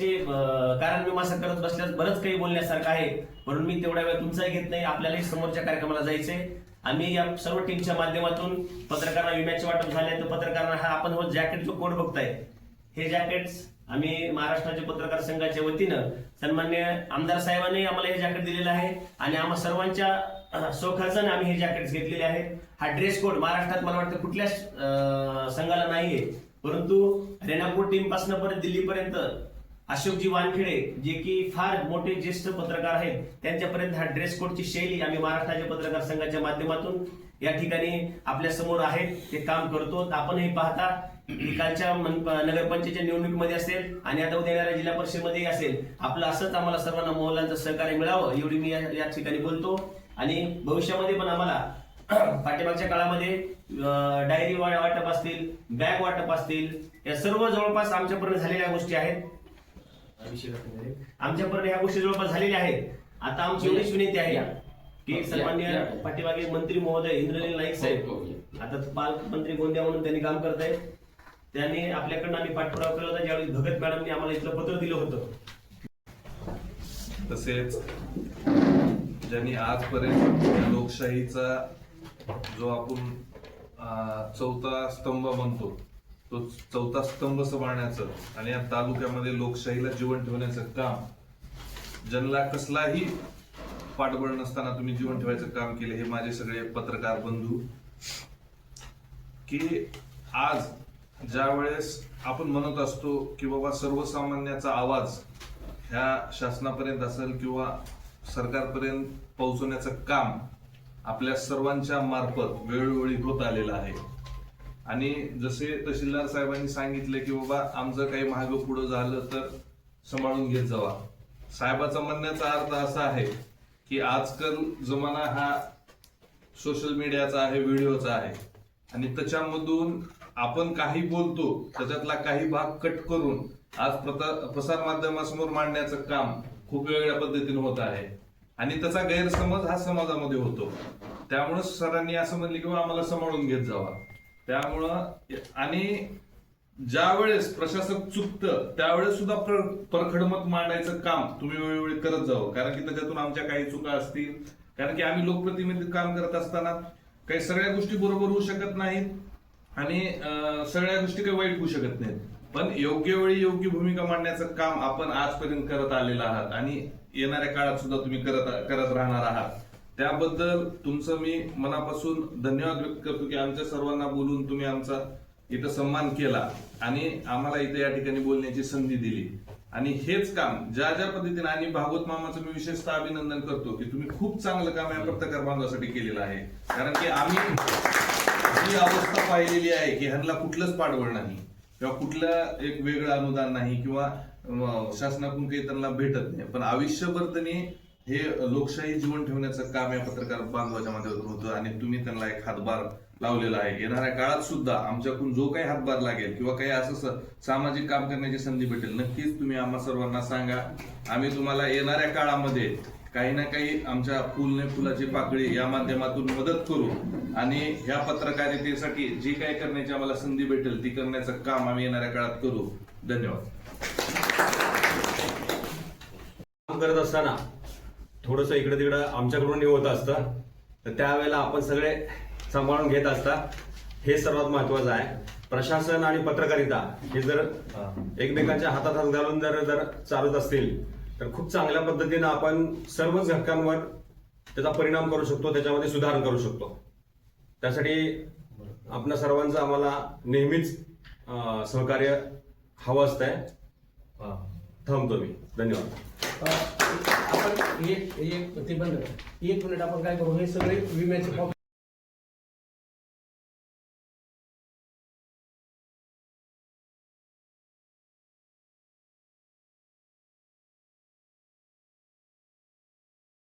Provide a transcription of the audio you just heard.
कारण मी करत बसल्यास बरंच काही बोलण्यासारखं आहे. म्हणून मी तेवढा वेळ तुमचाही घेत नाही. आपल्यालाही समोरच्या कार्यक्रमाला जायचंय. आम्ही या सर्व टीमच्या माध्यमातून पत्रकारांना विम्याचे वाटप झाले तर पत्रकारांना हा आपण हो जॅकेट जो कोड बघताय? हे जॅकेट्स आम्ही महाराष्ट्राचे पत्रकार संघाच्या वतीनं सन्मान्य आमदार साहेबांनी आम्हाला हे जॅकेट दिलेलं आहे. आणि आम्हा सर्वांच्या सोखर्चाने आम्ही हे जॅकेट घेतलेले आहेत. हा ड्रेस कोड महाराष्ट्रात मला वाटतं कुठल्याच संघाला नाहीये. परंतु रेणापूर टीमपासून परत दिल्लीपर्यंत अशोकजी वानखेडे जे की फार मोठे ज्येष्ठ पत्रकार आहेत त्यांच्यापर्यंत हा ड्रेस कोडची शैली आम्ही महाराष्ट्राच्या पत्रकार संघाच्या माध्यमातून या ठिकाणी आपल्यासमोर आहेत ते काम करतो. आपणही पाहता की कालच्या नगरपंचायतच्या निवडणुकीमध्ये असेल आणि आता उद्या येणाऱ्या जिल्हा परिषदेमध्ये असेल आपलं असंच आम्हाला सर्वांना मोहल्लांचं सहकार्य मिळावं एवढी मी या ठिकाणी बोलतो. आणि भविष्यामध्ये पण आम्हाला पाठीमागच्या काळामध्ये डायरी वाटप असतील बॅग वाटप असतील या सर्व जवळपास आमच्यापर्यंत झालेल्या गोष्टी आहेत. आमच्यापर्यंत ह्या गोष्टी जवळपास झालेल्या आहेत. आता आमची एवढीच विनंती आहे की या- सन्मान्य या- पाठीमागे मंत्री महोदय इंद्रनील नाईक साहेब. हो, हो, आता पालकमंत्री गोंदिया म्हणून त्यांनी काम करत आहेत. त्यांनी आपल्याकडनं आम्ही पाठपुरावा केला होता ज्यावेळी भगत मॅडमनी आम्हाला इथलं पत्र दिलं होतं. तसेच ज्यांनी आजपर्यंत या लोकशाहीचा जो आपण चौथा स्तंभ म्हणतो तो चौथा स्तंभ सांभाळण्याचं आणि या तालुक्यामध्ये लोकशाहीला जीवन ठेवण्याचं काम. जनला कसलाही पाठबळ नसताना तुम्ही जीवन ठेवायचं काम केले हे माझे सगळे पत्रकार बंधू. की आज ज्या वेळेस आपण म्हणत असतो की बाबा सर्वसामान्याचा आवाज ह्या शासनापर्यंत असेल किंवा सरकारपर्यंत पोहोचवण्याचं काम आपल्या सर्वांच्या मार्फत वेळोवेळी होत आलेलं आहे. आणि जसे तहसीलदार साहेबांनी सांगितले की बाबा आमचं काही महाग पुढं झालं तर सांभाळून घेत जावा. साहेबाचा म्हणण्याचा अर्थ असा आहे की आजकाल जमाना हा सोशल मीडियाचा आहे व्हिडिओचा आहे. आणि त्याच्यामधून आपण काही बोलतो त्याच्यातला काही भाग कट करून आज प्रसार माध्यमासमोर मांडण्याचं काम खूप वेगळ्या पद्धतीने होत आहे. आणि त्याचा गैरसमज हा समाजामध्ये होतो. त्यामुळे सरांनी असं म्हणले की आम्हाला सांभाळून घेत जावा. त्यामुळं आणि ज्या वेळेस प्रशासक चुकतं त्यावेळेस सुद्धा परखडमत परखड मत मांडायचं काम तुम्ही वेळोवेळी करत जावं. कारण की त्याच्यातून आमच्या काही चुका असतील. कारण की आम्ही लोकप्रतिनिधी काम करत असताना काही सगळ्या गोष्टी बरोबर होऊ शकत नाहीत आणि सगळ्या गोष्टी काही वाईट होऊ शकत नाहीत. पण योग्य वेळी योग्य भूमिका मांडण्याचं काम आपण आजपर्यंत करत आलेलं आहात आणि येणाऱ्या काळात सुद्धा तुम्ही करत करत राहणार आहात. त्याबद्दल तुमचं मी मनापासून धन्यवाद व्यक्त करतो की आमच्या सर्वांना बोलून तुम्ही आमचा इथं सन्मान केला आणि आम्हाला इथं या ठिकाणी बोलण्याची संधी दिली. आणि हेच काम ज्या ज्या पद्धतीने आणि भागवत मामाचं मी विशेषतः अभिनंदन करतो की तुम्ही खूप चांगलं काम या पत्रकार बांधवासाठी केलेलं आहे. कारण की आम्ही ही अवस्था पाहिलेली आहे की ह्यांना कुठलंच पाठबळ नाही किंवा कुठलं एक वेगळं अनुदान नाही किंवा शासनाकडून काही त्यांना भेटत नाही. पण आयुष्यभर त्यांनी हे लोकशाही जीवन ठेवण्याचं काम या पत्रकार बांधवाच्या माध्यमातून होतं आणि तुम्ही त्यांना एक हातभार लावलेला आहे. येणाऱ्या काळात सुद्धा आमच्याकडून जो काही हातभार लागेल किंवा काही असं सामाजिक काम करण्याची संधी भेटेल नक्कीच तुम्ही आम्हा सर्वांना सांगा. आम्ही तुम्हाला येणाऱ्या काळामध्ये काही ना काही आमच्या फुलने फुलाची पाकळी या माध्यमातून मदत करू आणि ह्या पत्रकारितेसाठी जी काही करण्याची आम्हाला संधी भेटेल ती करण्याचं काम आम्ही येणाऱ्या काळात करू. धन्यवाद. काम करत असताना थोडंसं इकडे तिकडं आमच्याकडून होत असतं. तर त्यावेळेला आपण सगळे सांभाळून घेत असता. हे सर्वात महत्वाचं आहे. प्रशासन आणि पत्रकारिता हे जर एकमेकांच्या हातात हात घालून जर जर चालत असतील तर खूप चांगल्या पद्धतीनं आपण सर्वच घटकांवर त्याचा परिणाम करू शकतो त्याच्यामध्ये सुधारणा करू शकतो. त्यासाठी आपल्या सर्वांचं आम्हाला नेहमीच सहकार्य हवं असतंय. थांबतो मी. धन्यवाद. आपण एक एक ते एक मिनिट आपण काय करू? हे सगळे विम्याचे फॉर्म